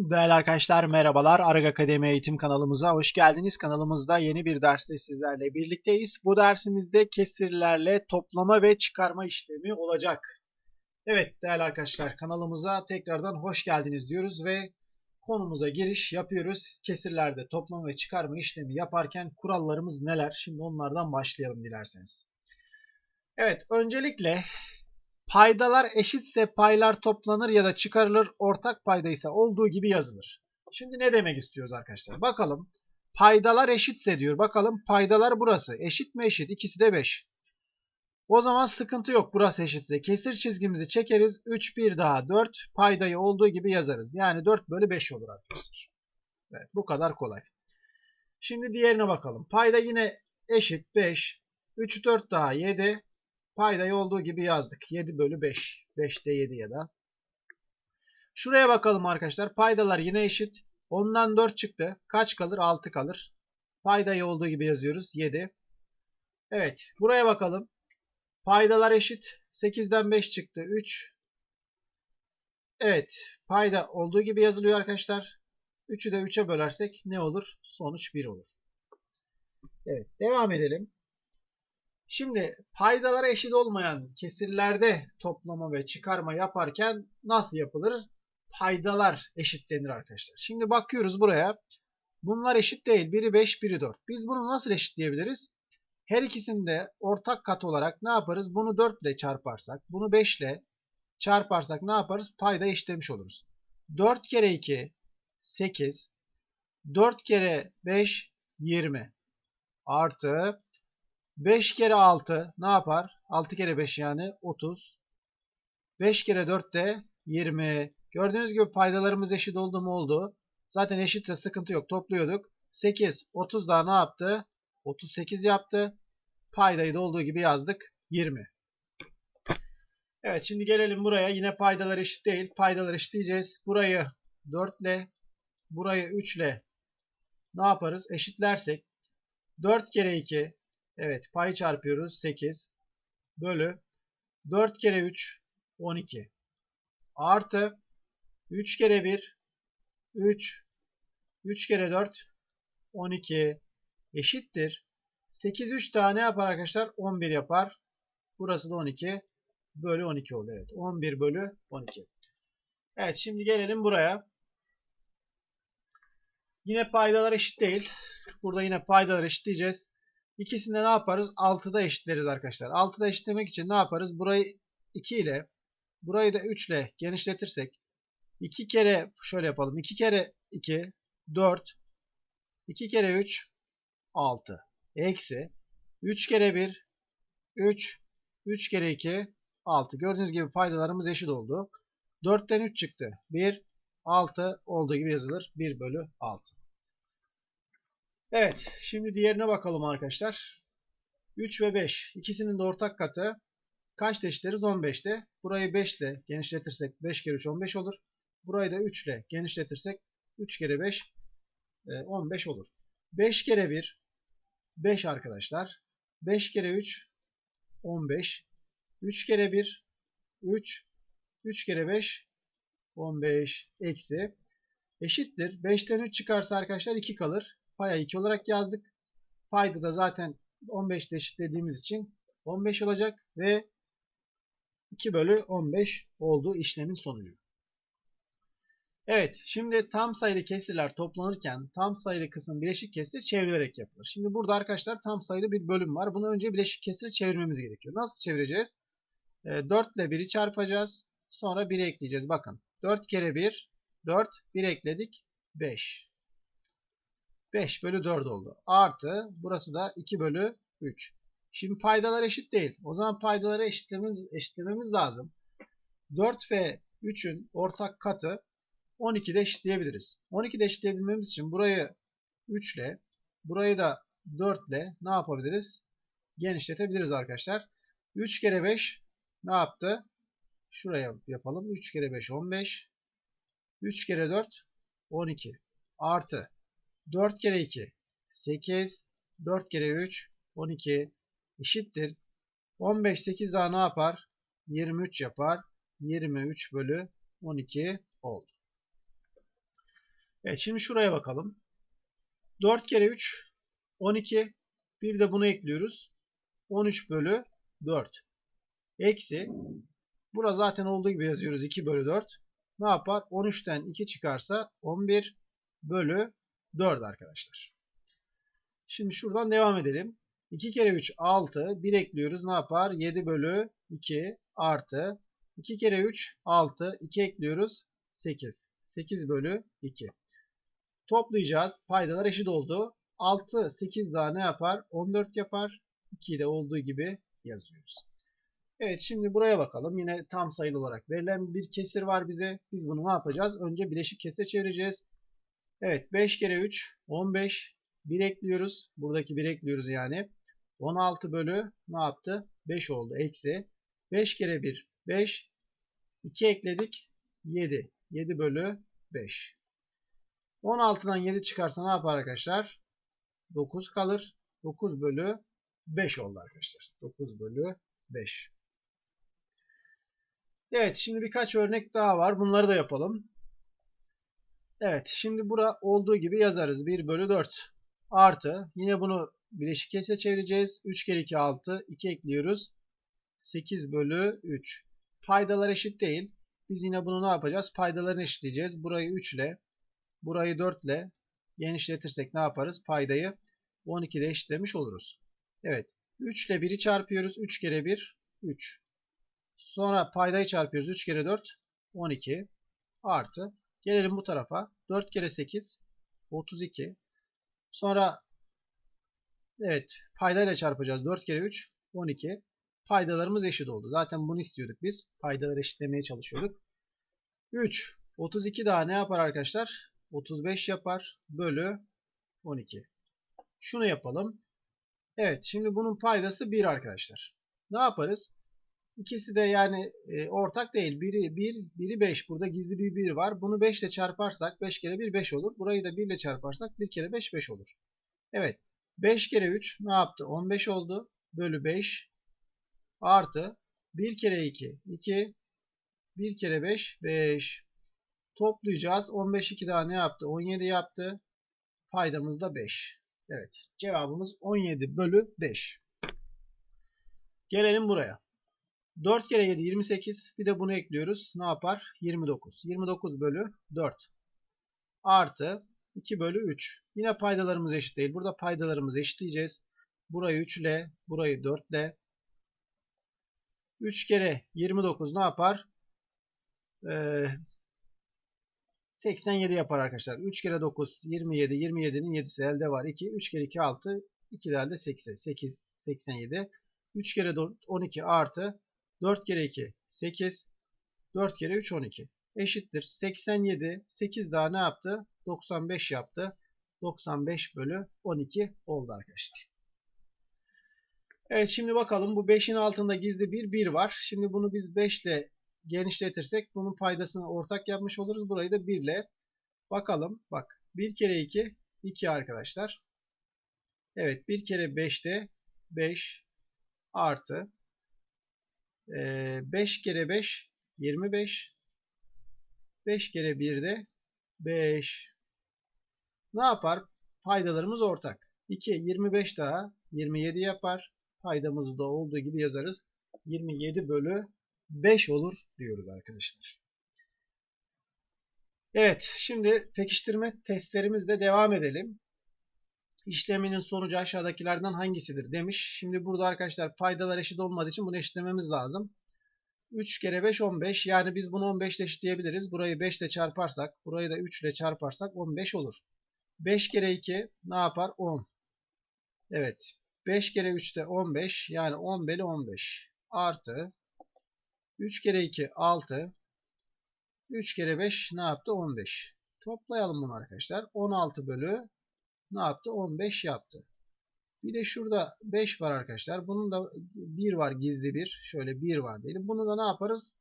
Değerli arkadaşlar merhabalar. Arag Akademi eğitim kanalımıza hoş geldiniz. Kanalımızda yeni bir derste sizlerle birlikteyiz. Bu dersimizde kesirlerle toplama ve çıkarma işlemi olacak. Evet değerli arkadaşlar kanalımıza tekrardan hoş geldiniz diyoruz ve konumuza giriş yapıyoruz. Kesirlerde toplama ve çıkarma işlemi yaparken kurallarımız neler? Şimdi onlardan başlayalım dilerseniz. Evet öncelikle Paydalar eşitse paylar toplanır ya da çıkarılır. Ortak payda ise olduğu gibi yazılır. Şimdi ne demek istiyoruz arkadaşlar? Bakalım. Paydalar eşitse diyor. Bakalım paydalar burası. Eşit mi eşit? İkisi de 5. O zaman sıkıntı yok burası eşitse. Kesir çizgimizi çekeriz. 3 bir daha 4. Paydayı olduğu gibi yazarız. Yani 4 bölü 5 olur arkadaşlar. Evet bu kadar kolay. Şimdi diğerine bakalım. Payda yine eşit 5. 3 4 daha 7. Paydayı olduğu gibi yazdık. 7 bölü 5. 5'te 7 ya da. Şuraya bakalım arkadaşlar. Paydalar yine eşit. Ondan 4 çıktı. Kaç kalır? 6 kalır. Paydayı olduğu gibi yazıyoruz. 7. Evet. Buraya bakalım. Paydalar eşit. 8'den 5 çıktı. 3. Evet. Payda olduğu gibi yazılıyor arkadaşlar. 3'ü de 3'e bölersek ne olur? Sonuç 1 olur. Evet. Devam edelim. Şimdi paydalara eşit olmayan kesirlerde toplama ve çıkarma yaparken nasıl yapılır? Paydalar eşitlenir arkadaşlar. Şimdi bakıyoruz buraya. Bunlar eşit değil. Biri 5, biri 4. Biz bunu nasıl eşitleyebiliriz? Her ikisinde ortak kat olarak ne yaparız? Bunu 4 ile çarparsak, bunu 5 ile çarparsak ne yaparız? Payda eşitlemiş oluruz. 4 kere 2, 8. 4 kere 5, 20. Artı 5 kere 6 ne yapar? 6 kere 5 yani 30. 5 kere 4 de 20. Gördüğünüz gibi paydalarımız eşit oldu mu oldu. Zaten eşitse sıkıntı yok. Topluyorduk. 8. 30 daha ne yaptı? 38 yaptı. Paydayı da olduğu gibi yazdık. 20. Evet şimdi gelelim buraya. Yine paydalar eşit değil. Paydalar eşitleyeceğiz. Burayı 4 ile burayı 3 ile ne yaparız? Eşitlersek 4 kere 2 Evet payı çarpıyoruz 8 bölü 4 kere 3 12 artı 3 kere 1 3 3 kere 4 12 eşittir. 8 3 tane yapar arkadaşlar 11 yapar. Burası da 12 bölü 12 oldu. Evet 11 bölü 12. Evet şimdi gelelim buraya. Yine paydalar eşit değil. Burada yine paydalar eşitleyeceğiz. İkisini de ne yaparız? 6'da eşitleriz arkadaşlar. 6'da eşitlemek için ne yaparız? Burayı 2 ile burayı da 3 ile genişletirsek 2 kere şöyle yapalım. 2 kere 2 4 2 kere 3 6 eksi 3 kere 1 3 3 kere 2 6. Gördüğünüz gibi paydalarımız eşit oldu. 4'ten 3 çıktı. 1 6 olduğu gibi yazılır. 1 bölü 6. Evet. Şimdi diğerine bakalım arkadaşlar. 3 ve 5. İkisinin de ortak katı. Kaçta eşitleriz? 15'te. Burayı 5 ile genişletirsek 5 kere 3 15 olur. Burayı da 3 ile genişletirsek 3 kere 5 15 olur. 5 kere 1 5 arkadaşlar. 5 kere 3 15. 3 kere 1 3. 3 kere 5 15 eksi eşittir. 5'ten 3 çıkarsa arkadaşlar 2 kalır. Paya 2 olarak yazdık. Payda da zaten 15 ile eşitlediğimiz için 15 olacak ve 2 bölü 15 olduğu işlemin sonucu. Evet, şimdi tam sayılı kesirler toplanırken tam sayılı kısım bileşik kesir çevrilerek yapılır. Şimdi burada arkadaşlar tam sayılı bir bölüm var. Bunu önce bileşik kesiri çevirmemiz gerekiyor. Nasıl çevireceğiz? 4 ile 1'i çarpacağız. Sonra 1'i ekleyeceğiz. Bakın 4 kere 1, 4, 1 ekledik, 5. 5 bölü 4 oldu. Artı burası da 2 bölü 3. Şimdi paydalar eşit değil. O zaman paydaları eşitlememiz, eşitlememiz lazım. 4 ve 3'ün ortak katı 12'de eşitleyebiliriz. 12'de eşitleyebilmemiz için burayı 3 ile burayı da 4 ile ne yapabiliriz? Genişletebiliriz arkadaşlar. 3 kere 5 ne yaptı? Şuraya yapalım. 3 kere 5 15. 3 kere 4 12. Artı 4 kere 2 8 4 kere 3 12 eşittir. 15 8 daha ne yapar? 23 yapar. 23 bölü 12 oldu. Evet şimdi şuraya bakalım. 4 kere 3 12. Bir de bunu ekliyoruz. 13 bölü 4. Eksi. Burada zaten olduğu gibi yazıyoruz. 2 bölü 4. Ne yapar? 13'ten 2 çıkarsa 11 bölü 4 arkadaşlar. Şimdi şuradan devam edelim. 2 kere 3 6. 1 ekliyoruz. Ne yapar? 7 bölü 2 artı 2 kere 3 6. 2 ekliyoruz. 8. 8 bölü 2. Toplayacağız. Paydalar eşit oldu. 6, 8 daha ne yapar? 14 yapar. 2 de olduğu gibi yazıyoruz. Evet şimdi buraya bakalım. Yine tam sayılı olarak verilen bir kesir var bize. Biz bunu ne yapacağız? Önce bileşik kesir çevireceğiz. Evet 5 kere 3 15. 1 ekliyoruz. Buradaki 1 ekliyoruz yani. 16 bölü ne yaptı? 5 oldu. Eksi. 5 kere 1 5. 2 ekledik. 7. 7 bölü 5. 16'dan 7 çıkarsa ne yapar arkadaşlar? 9 kalır. 9 bölü 5 oldu arkadaşlar. 9 bölü 5. Evet şimdi birkaç örnek daha var. Bunları da yapalım. Evet şimdi bura olduğu gibi yazarız. 1 bölü 4 artı. Yine bunu bileşik kese çevireceğiz. 3 kere 2 6. 2 ekliyoruz. 8 bölü 3. Paydalar eşit değil. Biz yine bunu ne yapacağız? Paydalarını eşitleyeceğiz. Burayı 3 ile burayı 4 ile genişletirsek ne yaparız? Paydayı 12'de eşitlemiş oluruz. Evet. 3 ile 1'i çarpıyoruz. 3 kere 1 3. Sonra paydayı çarpıyoruz. 3 kere 4 12 artı. Gelelim bu tarafa. 4 kere 8 32. Sonra evet paydayla çarpacağız. 4 kere 3 12. Paydalarımız eşit oldu. Zaten bunu istiyorduk biz. Paydaları eşitlemeye çalışıyorduk. 3. 32 daha ne yapar arkadaşlar? 35 yapar. Bölü 12. Şunu yapalım. Evet. Şimdi bunun paydası 1 arkadaşlar. Ne yaparız? İkisi de yani e, ortak değil. Biri 1, biri 5. Burada gizli bir 1 var. Bunu 5 ile çarparsak 5 kere 1 5 olur. Burayı da 1 ile çarparsak 1 kere 5 5 olur. Evet. 5 kere 3 ne yaptı? 15 oldu. Bölü 5 artı 1 kere 2 2 1 kere 5 5 toplayacağız. 15 2 daha ne yaptı? 17 yaptı. Paydamız da 5. Evet. Cevabımız 17 bölü 5. Gelelim buraya. 4 kere 7 28. Bir de bunu ekliyoruz. Ne yapar? 29. 29 bölü 4. Artı 2 bölü 3. Yine paydalarımız eşit değil. Burada paydalarımızı eşitleyeceğiz. Burayı 3 ile, burayı 4 ile. 3 kere 29 ne yapar? Ee, 87 yapar arkadaşlar. 3 kere 9 27. 27'nin 7'si elde var. 2. 3 kere 2 6. 2 de elde 8. 8 87. 3 kere 4 12 artı 4 kere 2 8. 4 kere 3 12. Eşittir. 87. 8 daha ne yaptı? 95 yaptı. 95 bölü 12 oldu arkadaşlar. Evet şimdi bakalım bu 5'in altında gizli bir 1 var. Şimdi bunu biz 5 ile genişletirsek bunun paydasını ortak yapmış oluruz. Burayı da 1 ile bakalım. Bak 1 kere 2 2 arkadaşlar. Evet 1 kere 5'te 5 artı 5 kere 5 25 5 kere 1 de 5 ne yapar? Paydalarımız ortak. 2 25 daha 27 yapar. Paydamızı da olduğu gibi yazarız. 27 bölü 5 olur diyoruz arkadaşlar. Evet şimdi pekiştirme testlerimizle devam edelim. İşleminin sonucu aşağıdakilerden hangisidir demiş. Şimdi burada arkadaşlar paydalar eşit olmadığı için bunu eşitlememiz lazım. 3 kere 5 15 yani biz bunu 15 ile eşitleyebiliriz. Burayı 5 ile çarparsak burayı da 3 ile çarparsak 15 olur. 5 kere 2 ne yapar? 10. Evet. 5 kere 3 de 15 yani 10 bölü 15 artı 3 kere 2 6 3 kere 5 ne yaptı? 15. Toplayalım bunu arkadaşlar. 16 bölü ne yaptı? 15 yaptı. Bir de şurada 5 var arkadaşlar. Bunun da 1 var gizli bir. Şöyle 1 var diyelim. Bunu da ne yaparız?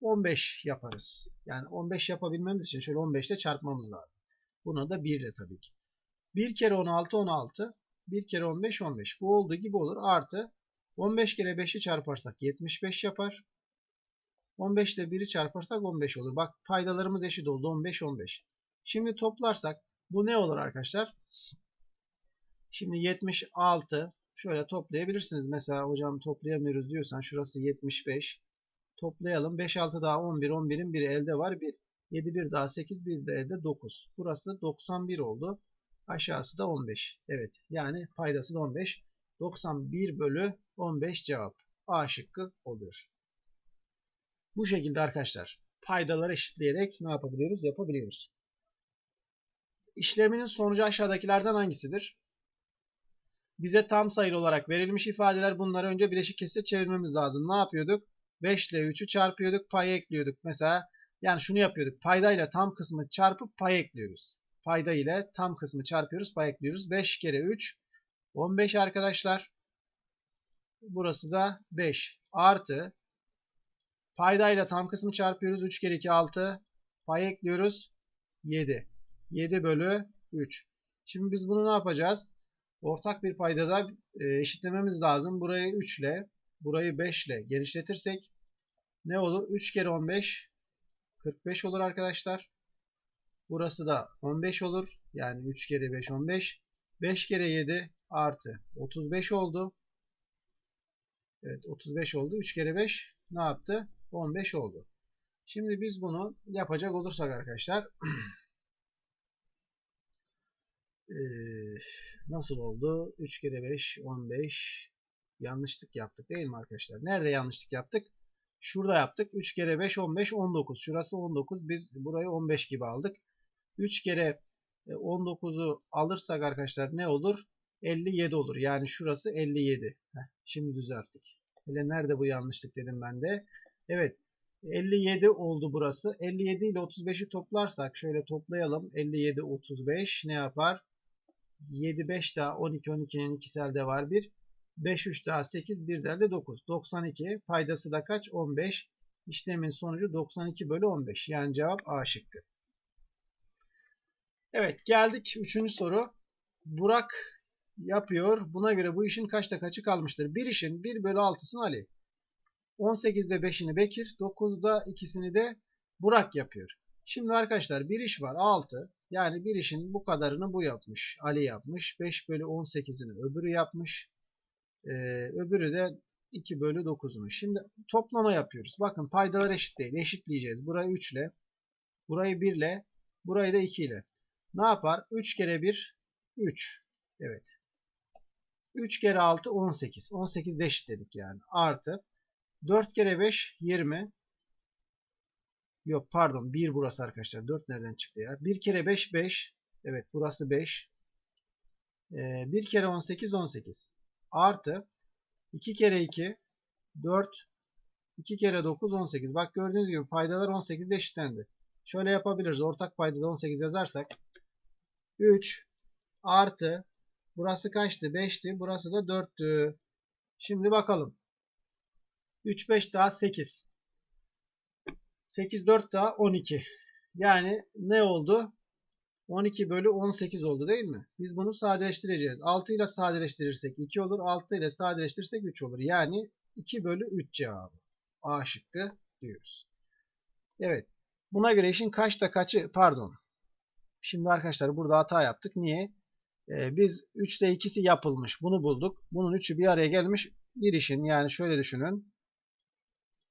15 yaparız. Yani 15 yapabilmemiz için şöyle 15 ile çarpmamız lazım. Bunu da 1 ile tabii ki. 1 kere 16 16. 1 kere 15 15. Bu olduğu gibi olur. Artı 15 kere 5'i çarparsak 75 yapar. 15 ile 1'i çarparsak 15 olur. Bak paydalarımız eşit oldu. 15 15. Şimdi toplarsak bu ne olur arkadaşlar? Şimdi 76 şöyle toplayabilirsiniz. Mesela hocam toplayamıyoruz diyorsan şurası 75. Toplayalım. 5 6 daha 11. 11'in biri elde var. 1. 7 1 daha 8. 1 de elde 9. Burası 91 oldu. Aşağısı da 15. Evet. Yani paydası da 15. 91 bölü 15 cevap. A şıkkı oluyor. Bu şekilde arkadaşlar paydaları eşitleyerek ne yapabiliyoruz? Yapabiliyoruz. İşleminin sonucu aşağıdakilerden hangisidir? Bize tam sayılı olarak verilmiş ifadeler bunları önce bileşik kesite çevirmemiz lazım. Ne yapıyorduk? 5 ile 3'ü çarpıyorduk, pay ekliyorduk. Mesela yani şunu yapıyorduk. Payda ile tam kısmı çarpıp pay ekliyoruz. Payda ile tam kısmı çarpıyoruz, pay ekliyoruz. 5 kere 3 15 arkadaşlar. Burası da 5 artı payda ile tam kısmı çarpıyoruz. 3 kere 2 6 pay ekliyoruz. 7. 7 bölü 3. Şimdi biz bunu ne yapacağız? Ortak bir paydada e, eşitlememiz lazım. Burayı 3 ile, burayı 5 ile genişletirsek ne olur? 3 kere 15 45 olur arkadaşlar. Burası da 15 olur. Yani 3 kere 5 15. 5 kere 7 artı 35 oldu. Evet 35 oldu. 3 kere 5 ne yaptı? 15 oldu. Şimdi biz bunu yapacak olursak arkadaşlar nasıl oldu? 3 kere 5 15 yanlışlık yaptık değil mi arkadaşlar? Nerede yanlışlık yaptık? Şurada yaptık. 3 kere 5 15 19. Şurası 19. Biz burayı 15 gibi aldık. 3 kere 19'u alırsak arkadaşlar ne olur? 57 olur. Yani şurası 57. Heh, şimdi düzelttik. Hele nerede bu yanlışlık dedim ben de. Evet. 57 oldu burası. 57 ile 35'i toplarsak şöyle toplayalım. 57 35 ne yapar? 7 5 daha 12 12'nin ikisi elde var 1. 5 3 daha 8 1 de elde 9. 92 paydası da kaç? 15. İşlemin sonucu 92 bölü 15. Yani cevap A şıkkı. Evet geldik 3. soru. Burak yapıyor. Buna göre bu işin kaçta kaçı kalmıştır? Bir işin 1 bölü 6'sını Ali. 18'de 5'ini Bekir. 9'da 2'sini de Burak yapıyor. Şimdi arkadaşlar bir iş var 6. Yani bir işin bu kadarını bu yapmış. Ali yapmış. 5 bölü 18'ini öbürü yapmış. Ee, öbürü de 2 bölü 9'unu. Şimdi toplama yapıyoruz. Bakın paydalar eşit değil. Eşitleyeceğiz. Burayı 3 ile. Burayı 1 ile. Burayı da 2 ile. Ne yapar? 3 kere 1 3. Evet. 3 kere 6 18. 18 de eşit dedik yani. Artı 4 kere 5 20. Yok pardon 1 burası arkadaşlar. 4 nereden çıktı ya? 1 kere 5 5. Evet burası 5. Ee, 1 kere 18 18. Artı 2 kere 2 4. 2 kere 9 18. Bak gördüğünüz gibi paydalar 18 de eşitlendi. Şöyle yapabiliriz. Ortak paydada 18 yazarsak 3 artı burası kaçtı? 5'ti. Burası da 4'tü. Şimdi bakalım. 3 5 daha 8. 8 4 daha 12. Yani ne oldu? 12 bölü 18 oldu değil mi? Biz bunu sadeleştireceğiz. 6 ile sadeleştirirsek 2 olur. 6 ile sadeleştirirsek 3 olur. Yani 2 bölü 3 cevabı. A şıkkı diyoruz. Evet. Buna göre işin kaçta kaçı pardon. Şimdi arkadaşlar burada hata yaptık. Niye? Ee, biz 3'te 2'si yapılmış. Bunu bulduk. Bunun 3'ü bir araya gelmiş. Bir işin yani şöyle düşünün.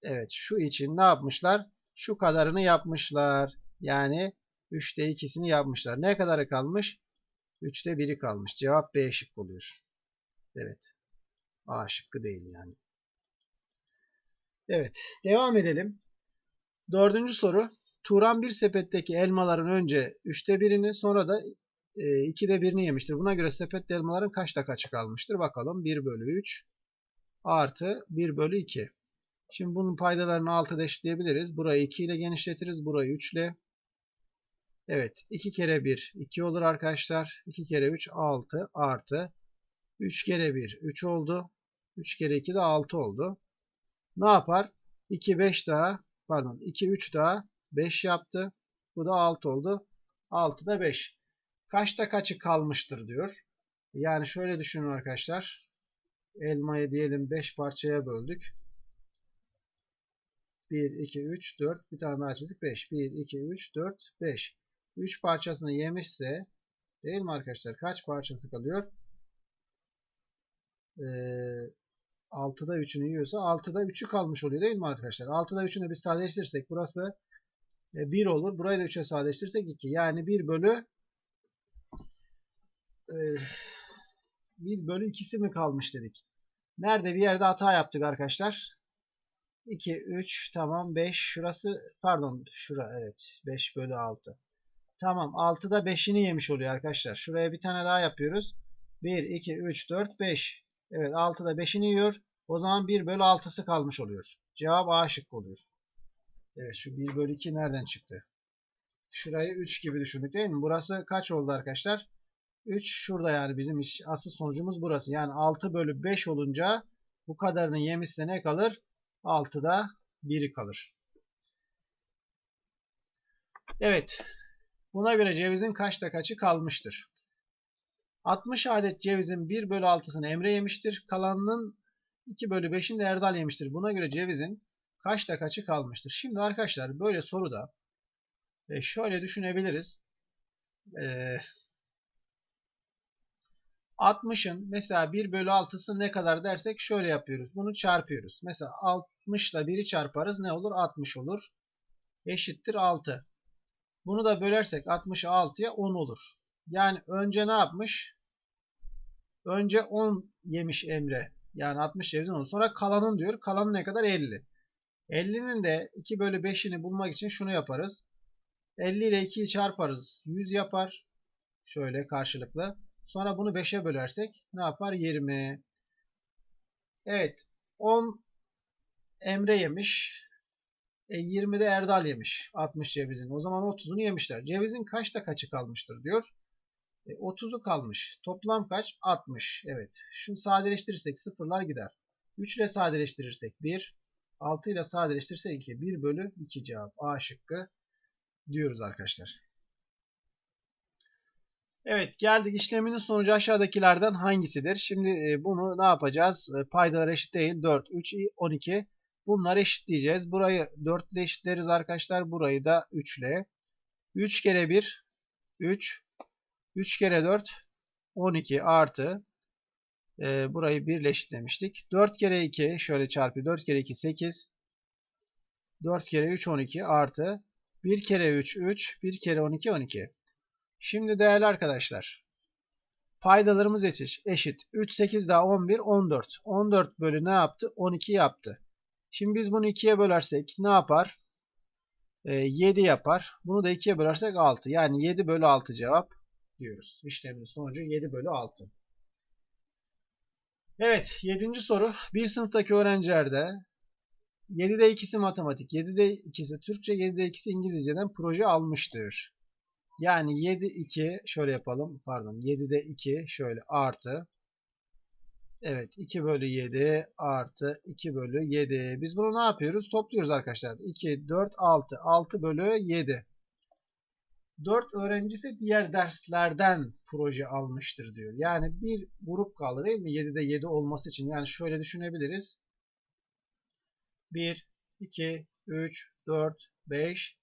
Evet şu için ne yapmışlar? Şu kadarını yapmışlar. Yani 3'te 2'sini yapmışlar. Ne kadarı kalmış? 3'te 1'i kalmış. Cevap B şık oluyor. Evet. A şıkkı değil yani. Evet. Devam edelim. Dördüncü soru. Turan bir sepetteki elmaların önce 3'te 1'ini sonra da 2'de 1'ini yemiştir. Buna göre sepette elmaların kaçta kaçı kalmıştır? Bakalım. 1 bölü 3 artı 1 bölü 2. Şimdi bunun paydalarını 6'da eşitleyebiliriz. Burayı 2 ile genişletiriz. Burayı 3 ile. Evet. 2 kere 1 2 olur arkadaşlar. 2 kere 3 6 artı 3 kere 1 3 oldu. 3 kere 2 de 6 oldu. Ne yapar? 2 5 daha pardon 2 3 daha 5 yaptı. Bu da 6 oldu. 6 da 5. Kaçta kaçı kalmıştır diyor. Yani şöyle düşünün arkadaşlar. Elmayı diyelim 5 parçaya böldük. 1, 2, 3, 4. Bir tane daha çizdik. 5. 1, 2, 3, 4, 5. 3 parçasını yemişse değil mi arkadaşlar? Kaç parçası kalıyor? Ee, 6'da 3'ünü yiyorsa 6'da 3'ü kalmış oluyor değil mi arkadaşlar? 6'da 3'ünü biz sadeleştirirsek burası 1 olur. Burayı da 3'e sadeleştirirsek 2. Yani 1 bölü 1 bölü 2'si mi kalmış dedik. Nerede bir yerde hata yaptık arkadaşlar. 2, 3, tamam 5. Şurası pardon şura evet 5 bölü 6. Tamam 6'da 5'ini yemiş oluyor arkadaşlar. Şuraya bir tane daha yapıyoruz. 1, 2, 3, 4, 5. Evet 6'da 5'ini yiyor. O zaman 1 bölü 6'sı kalmış oluyor. Cevap A şıkkı oluyor. Evet şu 1 bölü 2 nereden çıktı? Şurayı 3 gibi düşündük değil mi? Burası kaç oldu arkadaşlar? 3 şurada yani bizim iş, asıl sonucumuz burası. Yani 6 bölü 5 olunca bu kadarını yemişse ne kalır? 6'da 1'i kalır. Evet. Buna göre cevizin kaçta kaçı kalmıştır? 60 adet cevizin 1 bölü 6'sını Emre yemiştir. Kalanının 2 bölü 5'ini de Erdal yemiştir. Buna göre cevizin kaçta kaçı kalmıştır? Şimdi arkadaşlar böyle soruda e, şöyle düşünebiliriz. E, 60'ın mesela 1 bölü 6'sı ne kadar dersek şöyle yapıyoruz. Bunu çarpıyoruz. Mesela 60 ile 1'i çarparız. Ne olur? 60 olur. Eşittir 6. Bunu da bölersek 60'ı 6'ya 10 olur. Yani önce ne yapmış? Önce 10 yemiş Emre. Yani 60 cevizin 10. Sonra kalanın diyor. Kalanın ne kadar? 50. 50'nin de 2 bölü 5'ini bulmak için şunu yaparız. 50 ile 2'yi çarparız. 100 yapar. Şöyle karşılıklı. Sonra bunu 5'e bölersek ne yapar? 20. Evet. 10 Emre yemiş. E, 20 de Erdal yemiş. 60 cevizin. O zaman 30'unu yemişler. Cevizin kaçta kaçı kalmıştır diyor. E, 30'u kalmış. Toplam kaç? 60. Evet. Şunu sadeleştirirsek sıfırlar gider. 3 ile sadeleştirirsek 1. 6 ile sadeleştirirsek 2. 1 bölü 2 cevap. A şıkkı diyoruz arkadaşlar. Evet geldik işleminin sonucu aşağıdakilerden hangisidir? Şimdi e, bunu ne yapacağız? E, paydalar eşit değil. 4, 3, 12. Bunları eşitleyeceğiz. Burayı 4 ile eşitleriz arkadaşlar. Burayı da 3 ile. 3 kere 1 3. 3 kere 4 12 artı. E, burayı 1 ile eşitlemiştik. 4 kere 2 şöyle çarpı 4 kere 2 8. 4 kere 3 12 artı. 1 kere 3 3. 1 kere 12 12. Şimdi değerli arkadaşlar. Paydalarımız eşit. eşit. 3, 8 daha 11, 14. 14 bölü ne yaptı? 12 yaptı. Şimdi biz bunu 2'ye bölersek ne yapar? E, ee, 7 yapar. Bunu da 2'ye bölersek 6. Yani 7 bölü 6 cevap diyoruz. İşlemin sonucu 7 bölü 6. Evet 7. soru. Bir sınıftaki öğrencilerde 7'de ikisi matematik, 7'de ikisi Türkçe, 7'de ikisi İngilizceden proje almıştır. Yani 7 2 şöyle yapalım. Pardon 7'de 2 şöyle artı. Evet 2 bölü 7 artı 2 bölü 7. Biz bunu ne yapıyoruz? Topluyoruz arkadaşlar. 2, 4, 6. 6 bölü 7. 4 öğrencisi diğer derslerden proje almıştır diyor. Yani bir grup kaldı değil mi? 7'de 7 olması için. Yani şöyle düşünebiliriz. 1, 2, 3, 4, 5,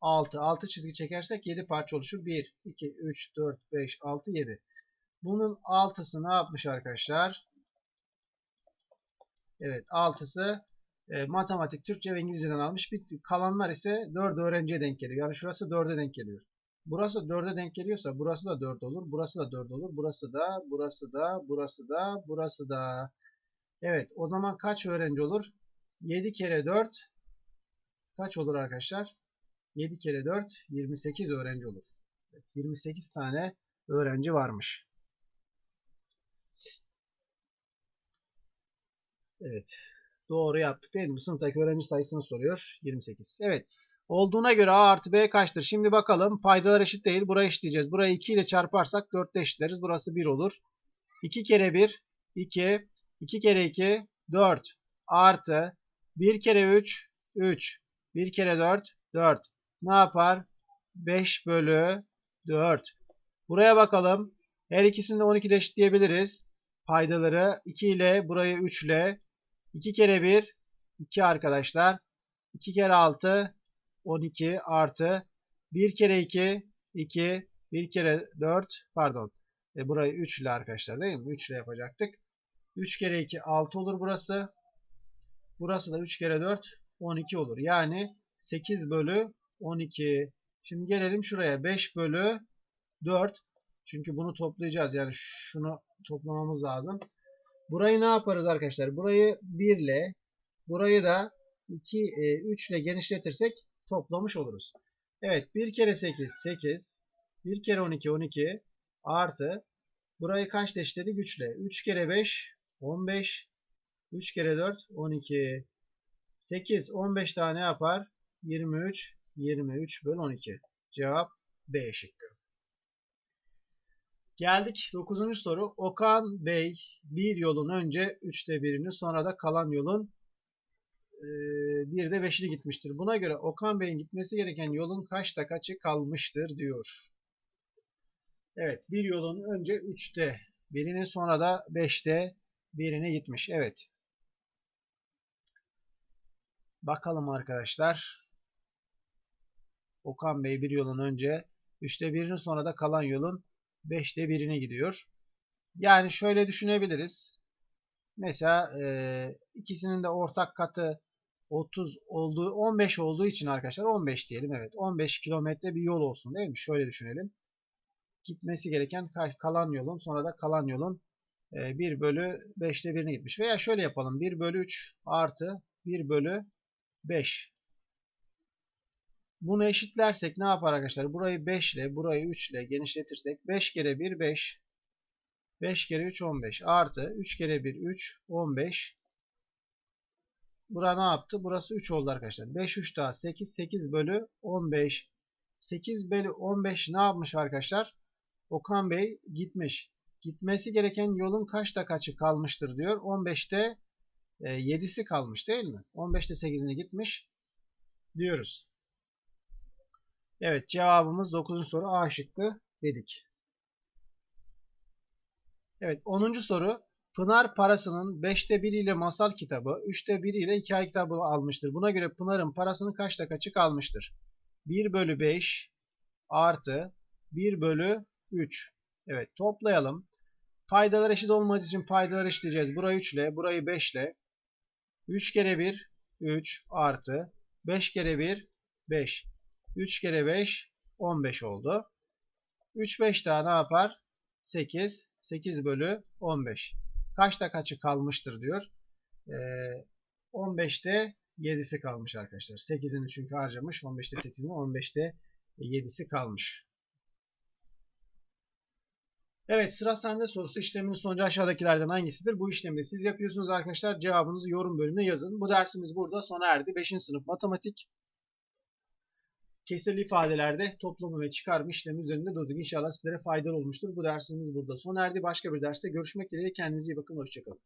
6. 6 çizgi çekersek 7 parça oluşur. 1, 2, 3, 4, 5, 6, 7. Bunun 6'sı ne yapmış arkadaşlar? Evet 6'sı e, matematik, Türkçe ve İngilizceden almış. Bitti. Kalanlar ise 4 öğrenciye denk geliyor. Yani şurası 4'e denk geliyor. Burası 4'e denk geliyorsa burası da 4 olur. Burası da 4 olur. Burası da, burası da, burası da, burası da. Evet o zaman kaç öğrenci olur? 7 kere 4 kaç olur arkadaşlar? 7 kere 4 28 öğrenci olur. Evet, 28 tane öğrenci varmış. Evet. Doğru yaptık değil mi? Sınıftaki öğrenci sayısını soruyor. 28. Evet. Olduğuna göre A artı B kaçtır? Şimdi bakalım. Paydalar eşit değil. Burayı eşitleyeceğiz. Burayı 2 ile çarparsak 4 ile eşitleriz. Burası 1 olur. 2 kere 1 2. 2 kere 2 4. Artı 1 kere 3 3. 1 kere 4 4 ne yapar? 5 bölü 4. Buraya bakalım. Her ikisini de 12'de eşitleyebiliriz. Paydaları 2 ile burayı 3 ile 2 kere 1 2 arkadaşlar. 2 kere 6 12 artı 1 kere 2 2 1 kere 4 pardon. E, burayı 3 ile arkadaşlar değil mi? 3 ile yapacaktık. 3 kere 2 6 olur burası. Burası da 3 kere 4 12 olur. Yani 8 bölü 12. Şimdi gelelim şuraya. 5 bölü 4. Çünkü bunu toplayacağız. Yani şunu toplamamız lazım. Burayı ne yaparız arkadaşlar? Burayı 1 ile burayı da 2, 3 ile genişletirsek toplamış oluruz. Evet 1 kere 8 8. 1 kere 12 12 artı burayı kaç eşitledik 3 ile. 3 kere 5 15. 3 kere 4 12. 8 15 tane yapar. 23 23 bölü 12. Cevap B şıkkı. Geldik 9. soru. Okan Bey bir yolun önce 3'te birini sonra da kalan yolun bir de 5'ini gitmiştir. Buna göre Okan Bey'in gitmesi gereken yolun kaçta kaçı kalmıştır diyor. Evet bir yolun önce 3'te birini sonra da 5'te birini gitmiş. Evet. Bakalım arkadaşlar. Okan Bey bir yolun önce 3'te birini sonra da kalan yolun 5'te birini gidiyor. Yani şöyle düşünebiliriz. Mesela e, ikisinin de ortak katı 30 olduğu 15 olduğu için arkadaşlar 15 diyelim. Evet 15 kilometre bir yol olsun değil mi? Şöyle düşünelim. Gitmesi gereken kalan yolun sonra da kalan yolun 1 bölü 5'te birini gitmiş. Veya şöyle yapalım. 1 bölü 3 artı 1 bölü 5. Bunu eşitlersek ne yapar arkadaşlar? Burayı 5 ile burayı 3 ile genişletirsek 5 kere 1 5 5 kere 3 15 artı 3 kere 1 3 15 Bura ne yaptı? Burası 3 oldu arkadaşlar. 5 3 daha 8 8 bölü 15 8 bölü 15 ne yapmış arkadaşlar? Okan Bey gitmiş. Gitmesi gereken yolun kaçta kaçı kalmıştır diyor. 15'te 7'si e, kalmış değil mi? 15'te 8'ini gitmiş diyoruz. Evet cevabımız 9. soru A şıkkı dedik. Evet 10. soru. Pınar parasının 5'te 1 ile masal kitabı, 3'te 1 ile hikaye kitabı almıştır. Buna göre Pınar'ın parasının kaçta kaçı kalmıştır? 1 bölü 5 artı 1 bölü 3. Evet toplayalım. Paydalar eşit olmadığı için paydalar eşitleyeceğiz. Burayı 3 ile, burayı 5 ile. 3 kere 1 3 artı 5 kere 1 5. 3 kere 5 15 oldu. 3 5 daha ne yapar? 8. 8 bölü 15. Kaçta kaçı kalmıştır diyor. Ee, 15'te 7'si kalmış arkadaşlar. 8'ini çünkü harcamış. 15'te 8'ini 15'te 7'si kalmış. Evet sıra sende sorusu işleminin sonucu aşağıdakilerden hangisidir? Bu işlemi siz yapıyorsunuz arkadaşlar. Cevabınızı yorum bölümüne yazın. Bu dersimiz burada sona erdi. 5. sınıf matematik kesirli ifadelerde toplama ve çıkarma işlemi üzerinde durduk. İnşallah sizlere faydalı olmuştur. Bu dersimiz burada sona erdi. Başka bir derste görüşmek dileğiyle. Kendinize iyi bakın. Hoşçakalın.